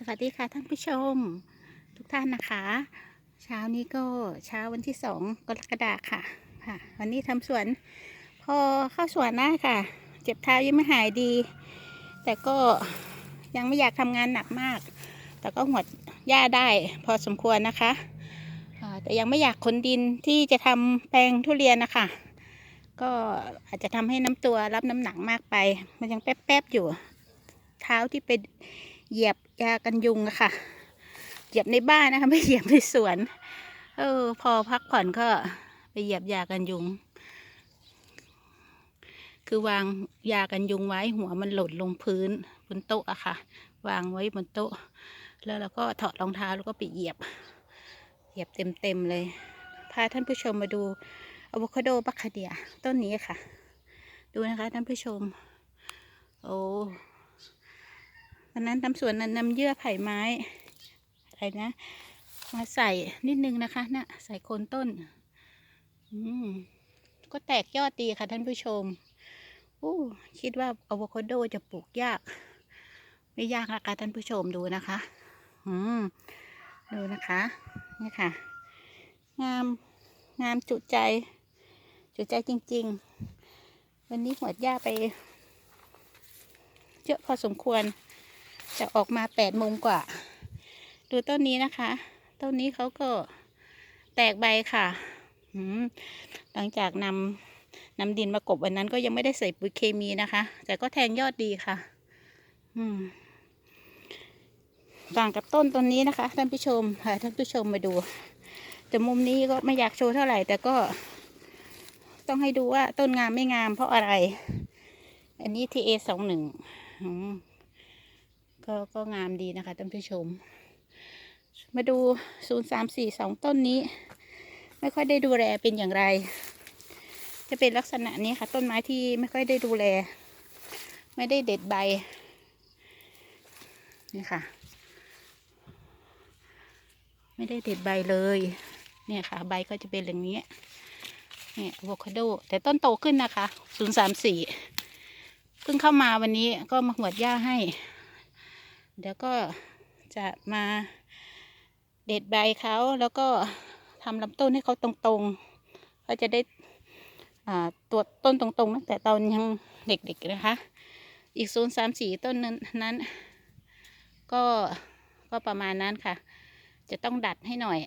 สวัสดีค่ะท่านผู้ชม ทุกท่านนะคะ เช้านี้ก็เช้าวันที่สองกรกฎาคมค่ะค่ะ วันนี้ทำสวน พอเข้าสวนนะค่ะ เจ็บเท้ายังไม่หายดี แต่ก็ยังไม่อยากทำงานหนักมาก แต่ก็หวดหญ้าได้พอสมควรนะคะแต่ยังไม่อยากขนดินที่จะทำแปลงทุเรียนนะคะก็อาจจะทำให้น้ำตัวรับน้ำหนักมากไป มันยังแป๊บๆอยู่ เท้าที่ไป เหยียบยากันยุงอะค่ะ เหยียบในบ้านนะคะ ไม่เหยียบในสวน เออ พอพักผ่อนก็ไปเหยียบยากันยุง คือวางยากันยุงไว้หัวมันหล่นลงพื้นบนโต๊ะอะค่ะ วางไว้บนโต๊ะ แล้วเราก็ถอดรองเท้าแล้วก็ไปเหยียบ เหยียบเต็มๆเลย พาท่านผู้ชมมาดูอะโวคาโดบัคคาเดียต้นนี้ค่ะ ดูนะคะท่านผู้ชม โอ้ วันนั้นทำสวนนั้นนำเยื่อไผ่ไม้อะไรนะมาใส่นิดนึงนะคะนะ่ะใส่โคนต้น อืมก็แตกยอดดีค่ะท่านผู้ชมอู้คิดว่าอะโวคาโดจะปลูกยาก ไม่ยากละค่ะท่านผู้ชมดูนะคะ อืมดูนะคะนี่ค่ะ งาม งามจุใจ จุใจจริง ๆ วันนี้หัวหญ้าไป เยอะพอสมควร จะออกมาแปดโมงกว่า ดูต้นนี้นะคะ ต้นนี้เขาก็แตกใบค่ะหลังจากนำนำดินมากบวันนั้นก็ยังไม่ได้ใส่ปุ๋ยเคมีนะคะ แต่ก็แทงยอดดีค่ะต่างกับต้นต้นนี้นะคะท่านผู้ชมค่ะท่านผู้ชมมาดู แต่มุมนี้ก็ไม่อยากโชว์เท่าไหร่ แต่ก็ ต้องให้ดูว่าต้นงามไม่งามเพราะอะไร อันนี้ทีเอสองหนึ่ง ก็ก็งามดีนะคะท่านผู้ชม มาดูศูนย์สามสี่สองต้นนี้ ไม่ค่อยได้ดูแลเป็นอย่างไร จะเป็นลักษณะนี้ค่ะ ต้นไม้ที่ไม่ค่อยได้ดูแล ไม่ได้เด็ดใบ นี่ค่ะ ไม่ได้เด็ดใบเลย เนี่ยค่ะ ใบก็จะเป็นอย่างนี้เนี่ยอะโวคาโด แต่ต้นโตขึ้นนะคะศูนย์สามสี่เพิ่งเข้ามาวันนี้ก็มาหวดหญ้าให้ เดี๋ยวก็จะมาเด็ดใบเขาแล้วก็ทำลำต้นให้เขาตรงๆก็จะได้ตัวต้นตรงๆตั้งแต่ตอนยังเด็กๆนะคะ อีกศูนย์สามสี่ต้นนั้นนั้น ก็ก็ประมาณนั้นค่ะ จะต้องดัดให้หน่อย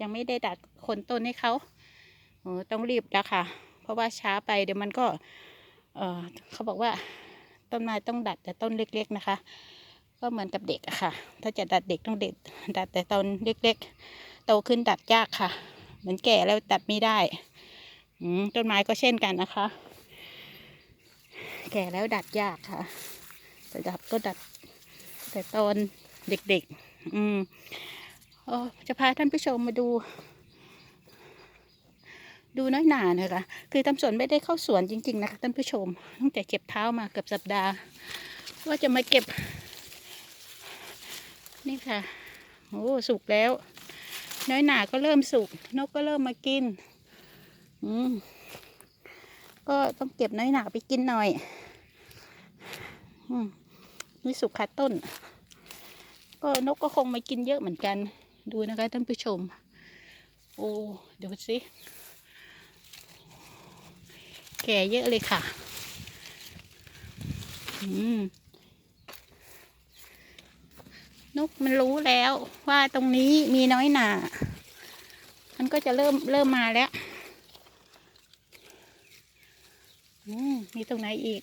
ยังไม่ได้ดัดคนต้นให้เขาโอ้ต้องรีบแล้วค่ะ เพราะว่าช้าไปเดี๋ยวมันก็ เออเขาบอกว่าต้นไม้ต้องดัดแต่ต้นเล็กๆนะคะ ก็เหมือนกับเด็กอะค่ะ ถ้าจะดัดเด็กต้องเด็ดดัดแต่ตอนเล็กๆ โตขึ้นดัดยากค่ะ เหมือนแก่แล้วดัดไม่ได้อืมต้นไม้ก็เช่นกันนะคะ แก่แล้วดัดยากค่ะแต่ดัดก็ดัด แต่ตอนเด็กๆ อืมออจะพาท่านผู้ชมมาดู ดูน้อยหนาเนยคะ คือทำสวนไม่ได้เข้าสวนจริง ๆ นะคะท่านผู้ชม ตั้งแต่เก็บเท้ามาเกือบสัปดาห์ ว่าจะมาเก็บ นี่ค่ะโอ้สุกแล้ว น้อยหนาก็เริ่มสุก นกก็เริ่มมากิน อืมก็ต้องเก็บน้อยหนาไปกินหน่อย อืมนี่สุกขาต้น ก็นกก็คงมากินเยอะเหมือนกัน ดูนะคะท่านผู้ชม โอ้เดี๋ยวสิแก่เยอะเลยค่ะ อืม นกมันรู้แล้วว่าตรงนี้มีน้อยหนา มันก็จะเริ่มเริ่มมาแล้วอืมมีตรงไหนอีก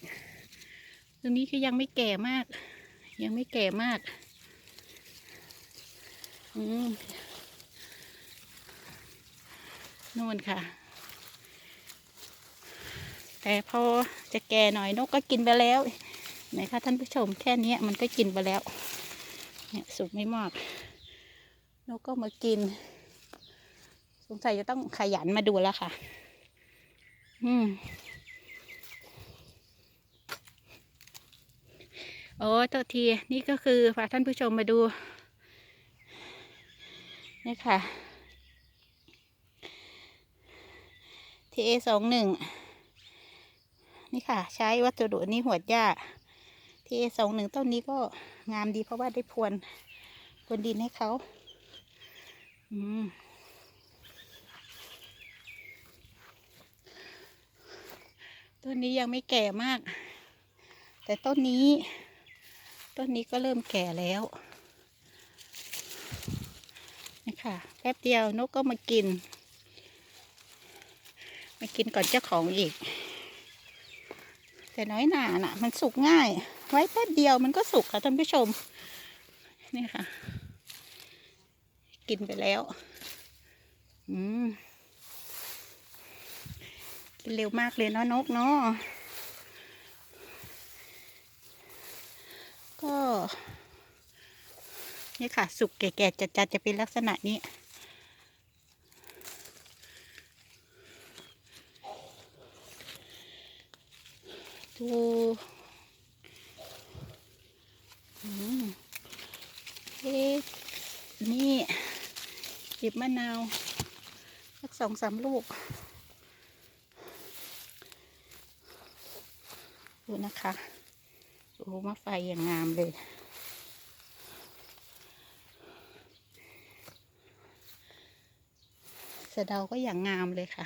ตรงนี้คือยังไม่แก่มาก ยังไม่แก่มากอืมนู่นค่ะ แต่พอจะแก่หน่อยนกก็กินไปแล้วไหนคะท่านผู้ชมแค่นี้มันก็กินไปแล้ว เนี่ยสุกไม่มาก นกก็มากิน สงสัยจะต้องขยันมาดูแล้วค่ะ อืมโอ้ตัวทีนี่ก็คือพาท่านผู้ชมมาดู นี่ค่ะทีเอสองหนึ่งนี่ค่ะ ใช้วัสดุนี้หัวหญ้า ทีสองหนึ่งต้นนี้ก็งามดีเพราะว่าได้พรวนพรวนดินให้เขาอืมต้นนี้ยังไม่แก่มาก แต่ต้นนี้ ต้นนี้ก็เริ่มแก่แล้วนี่ค่ะแป๊บเดียวนกก็มากิน มากินก่อนเจ้าของอีก แต่น้อยหนาน่ะ มันสุกง่าย ไว้แป๊บเดียวมันก็สุกค่ะท่านผู้ชม นี่ค่ะ กินไปแล้ว อืมกินเร็วมากเลยเนาะนกเนาะก็ นี่ค่ะ สุกแก่ๆจัดๆจะเป็นลักษณะนี้ ดูอืมเอ๊ะนี่หยิบมะนาวสักสองสามลูก ดูนะคะโอ้มะไฟอย่างงามเลยสะเดาก็อย่างงามเลยค่ะ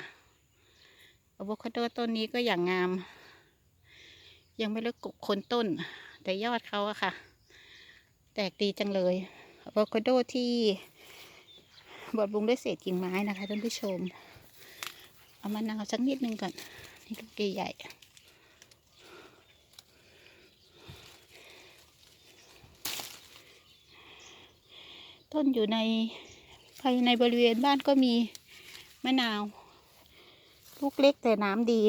อะโวคาโดต้นนี้ก็อย่างงาม ยังไม่เลิกกบคนต้น แต่ยอดเขาอะค่ะ แตกดีจังเลยอะโวคาโดที่บดบุงด้วยเศษกิ่งไม้นะคะท่านผู้ชม เอามะนาวสักนิดนึงก่อน นี่ลูกใหญ่ต้นอยู่ในภายในบริเวณบ้านก็มีมะนาว ลูกเล็กแต่น้ำดี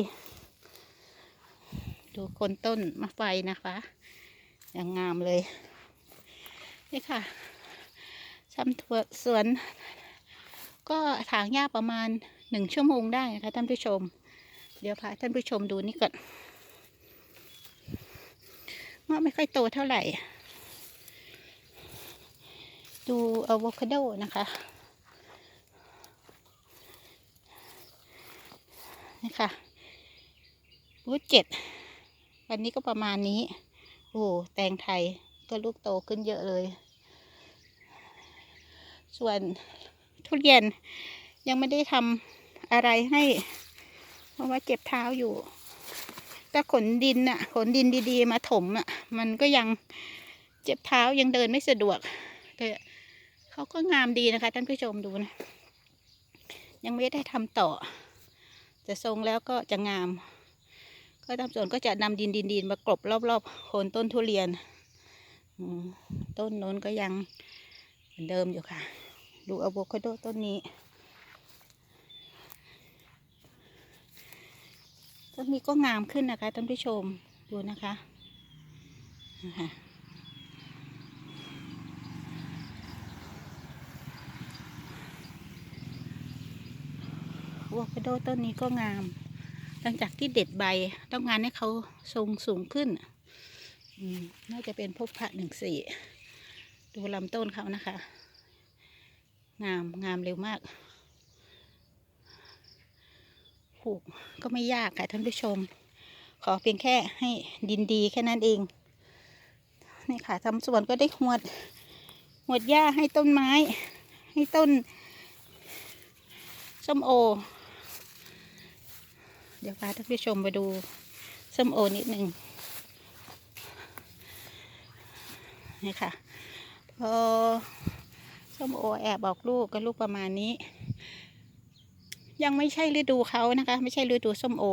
ดูคนต้นมะไฟนะคะ อย่างงามเลย นี่ค่ะทำถั่วสวน ก็ถางหญ้าประมาณหนึ่งชั่วโมงได้นะคะท่านผู้ชม เดี๋ยวพาท่านผู้ชมดูนี่ก่อนว่าไม่ค่อยโตเท่าไหร่ ดูอะโวคาโดนะคะนี่ค่ะรูทเจ็ด วันนี้ก็ประมาณนี้ โอ้แตงไทยก็ลูกโตขึ้นเยอะเลย ส่วนทุเรียนยังไม่ได้ทำอะไรให้ เพราะว่าเจ็บเท้าอยู่แต่ขนดินน่ะ ขนดินดีๆ มาถมอะ มันก็ยังเจ็บเท้ายังเดินไม่สะดวก แต่เขาก็งามดีนะคะ ท่านผู้ชมดูนะ ยังไม่ได้ทำต่อจะทรงแล้วก็จะงาม ก็ทำสวนก็จะนำดินดินดินมากลบรอบๆโคนต้นทุเรียนต้นโน้นก็ยังเหมือนเดิมอยู่ค่ะ ดูอะโวคาโดต้นนี้ ต้นนี้ก็งามขึ้นนะคะท่านผู้ชมดูนะคะนะคะอะโวคาโดต้นนี้ก็งาม หลังจากที่เด็ดใบต้องการให้เขาทรงสูงขึ้นน่าจะเป็นพวกพระหนึ่งสี่ดูลำต้นเขานะคะ งามงามเร็วมากปลูกก็ไม่ยากค่ะท่านผู้ชม ขอเพียงแค่ให้ดินดีแค่นั้นเอง นี่ค่ะทำสวนก็ได้หวดหวดหญ้าให้ต้นไม้ ให้ต้นส้มโอ เดี๋ยวพาท่านผู้ชมไปดูส้มโอนิดหนึ่งนี่ค่ะพอส้มโอแอบออกลูกก็ลูกประมาณนี้ ยังไม่ใช่ฤดูเขานะคะ ไม่ใช่ฤดูส้มโอ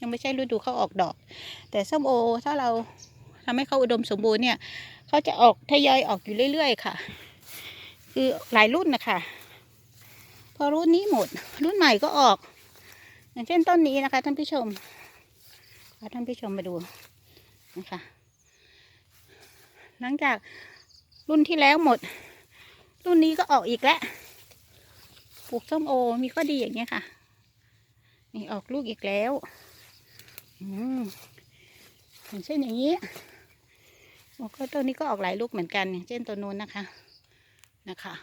ยังไม่ใช่ฤดูเขาออกดอก แต่ส้มโอถ้าเราทำให้เขาอุดมสมบูรณ์เนี่ยเขาจะออกทยอยออกอยู่เรื่อย ๆ ค่ะ คือหลายรุ่นนะคะ พอรุ่นนี้หมด รุ่นใหม่ก็ออก อย่างเช่นต้นนี้นะคะ ท่านผู้ชมพาท่านผู้ชมมาดูนะคะหลังจากรุ่นที่แล้วหมด รุ่นนี้ก็ออกอีกแล้วปลูกส้มโอมีข้อดีอย่างเงี้ยค่ะ นี่ออกลูกอีกแล้วอืมอย่างเช่นอย่างนี้โอ้ก็ต้นนี้ก็ออกหลายลูกเหมือนกันอย่างเช่นตัวนู้นนะคะนะคะ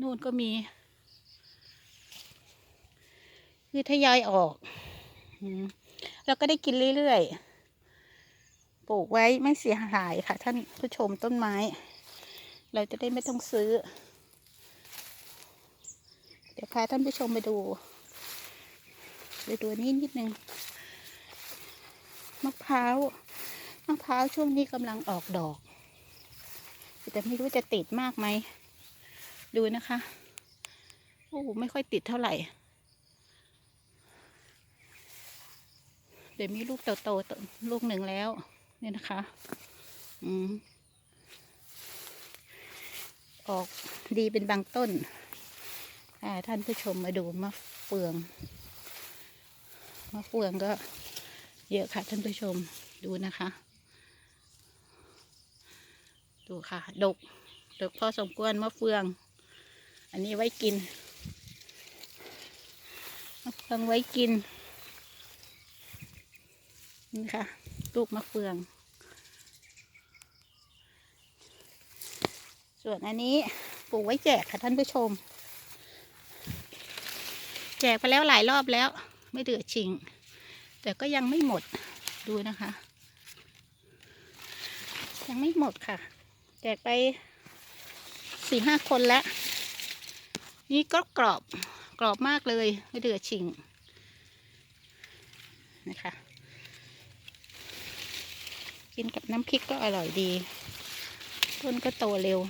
นู่นก็มี คือทยอยออกอืมแล้วก็ได้กินเรื่อยๆ ปลูกไว้ไม่เสียหายค่ะ ท่านผู้ชมต้นไม้ เราจะได้ไม่ต้องซื้อ เดี๋ยวพาท่านผู้ชมไปดู ไปดูนี่นิดนึง มะพร้าว มะพร้าวช่วงนี้กำลังออกดอก แต่ไม่รู้จะติดมากไหม ดูนะคะ โอ้ไม่ค่อยติดเท่าไหร่ ดี๋ยวมีลูกโตๆตลูกหนึ่งแล้ว เนี่ยนะคะ อืมออกดีเป็นบางต้นท่านผู้ชมมาดูมะเฟืองมะเฟืองก็เยอะค่ะท่านผู้ชมดูนะคะ ดูค่ะ ดก ดกพอสมควรมะเฟือง อันนี้ไว้กินมะเฟืองไว้กิน นี่ค่ะ ลูกมะเฟือง ส่วนอันนี้ปลูกไว้แจกค่ะท่านผู้ชม แจกไปแล้วหลายรอบแล้ว ไม่เดือดชิง แต่ก็ยังไม่หมดดูนะคะ ยังไม่หมดค่ะ แจกไปสี่ห้าคนแล้ว นี่ก็กรอบกรอบมากเลยไม่เดือดชิงนะคะ กินกับน้ำพริกก็อร่อยดี ต้นก็โตเร็ว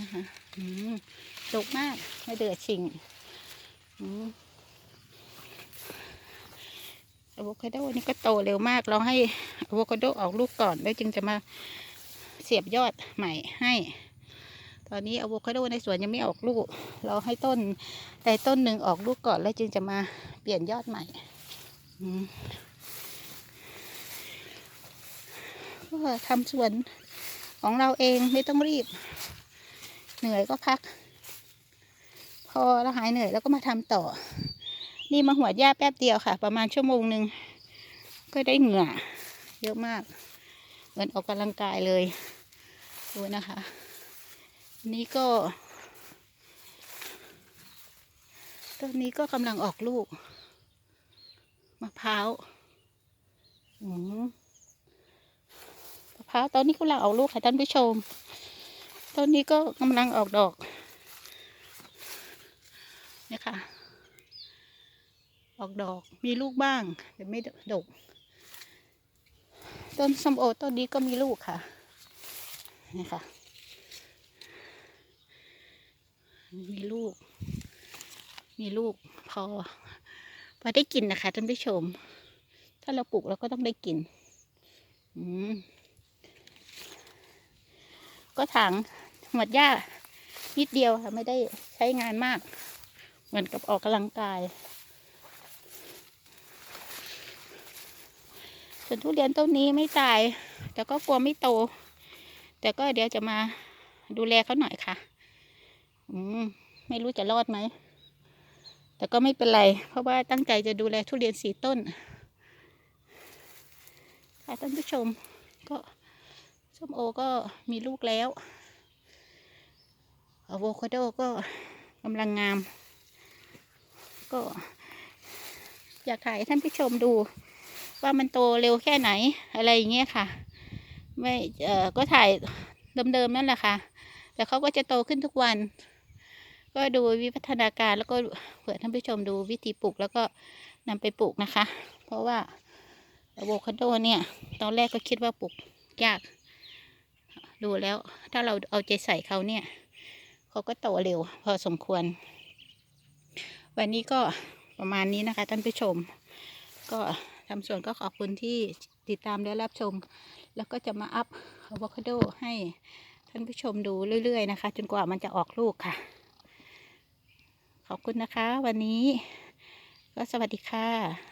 นะคะอืมดกมากไม่เดือดชิงอะโวคาโดนี่ก็โตเร็วมาก เราให้อะโวคาโดออกลูกก่อนแล้วจึงจะมาเสียบยอดใหม่ให้ ตอนนี้อะโวคาโดในสวนยังไม่ออกลูก เราให้ต้นใดต้นหนึ่งออกลูกก่อนแล้วจึงจะมาเปลี่ยนยอดใหม่ อืม ก็ทำสวนของเราเองไม่ต้องรีบ เหนื่อยก็พัก พอเราหายเหนื่อยแล้วก็มาทำต่อ นี่มาหัวหญ้าแป๊บเดียวค่ะ ประมาณชั่วโมงหนึ่งก็ได้เหงื่อเยอะมาก เหมือนออกกำลังกายเลยดูนะคะ นี่ก็ต้นนี้ก็กำลังออกลูกมะพร้าวอืม ร้าวตอนนี้กำลังออกลูกค่ะท่านผู้ชมต้นนี้ก็กำลังออกดอกนี่ค่ะ ออกดอกมีลูกบ้างแต่ไม่ดก ต้นส้มโอต้นนี้ก็มีลูกค่ะนี่ค่ะ มีลูก มีลูกพอ พอได้กินนะคะท่านผู้ชม ถ้าเราปลูกเราก็ต้องได้กิน อืม ก็ถังหมดหญ้านิดเดียวค่ะไม่ได้ใช้งานมาก เหมือนกับออกกำลังกาย ส่วนทุเรียนต้นนี้ไม่ตาย แต่ก็กลัวไม่โต แต่ก็เดี๋ยวจะมาดูแลเขาหน่อยค่ะ อืมไม่รู้จะรอดไหม แต่ก็ไม่เป็นไร เพราะว่าตั้งใจจะดูแลทุเรียนสี่ต้น ค่ะท่านผู้ชมก็ ส้มโอก็มีลูกแล้วอะโวคาโดก็กำลังงาม ก็ อยากถ่ายท่านผู้ชมดู ว่ามันโตเร็วแค่ไหนอะไรอย่างเงี้ยค่ะ ไม่เอ่อก็ถ่ายเดิมๆนั่นแหละค่ะ แต่เขาก็จะโตขึ้นทุกวัน ก็ดูวิวัฒนาการแล้วก็เผื่อท่านผู้ชมดูวิธีปลูกแล้วก็นำไปปลูกนะคะ เพราะว่าอะโวคาโดเนี่ย ตอนแรกก็คิดว่าปลูกยาก ดูแล้วถ้าเราเอาใจใส่เขาเนี่ยเขาก็โตเร็วพอสมควร วันนี้ก็ประมาณนี้นะคะท่านผู้ชม ก็ทำส่วนก็ขอบคุณที่ติดตามและรับชม แล้วก็จะมาอัพอะโวคาโดให้ท่านผู้ชมดูเรื่อย ๆ นะคะ จนกว่ามันจะออกลูกค่ะ ขอบคุณนะคะ วันนี้ ก็สวัสดีค่ะ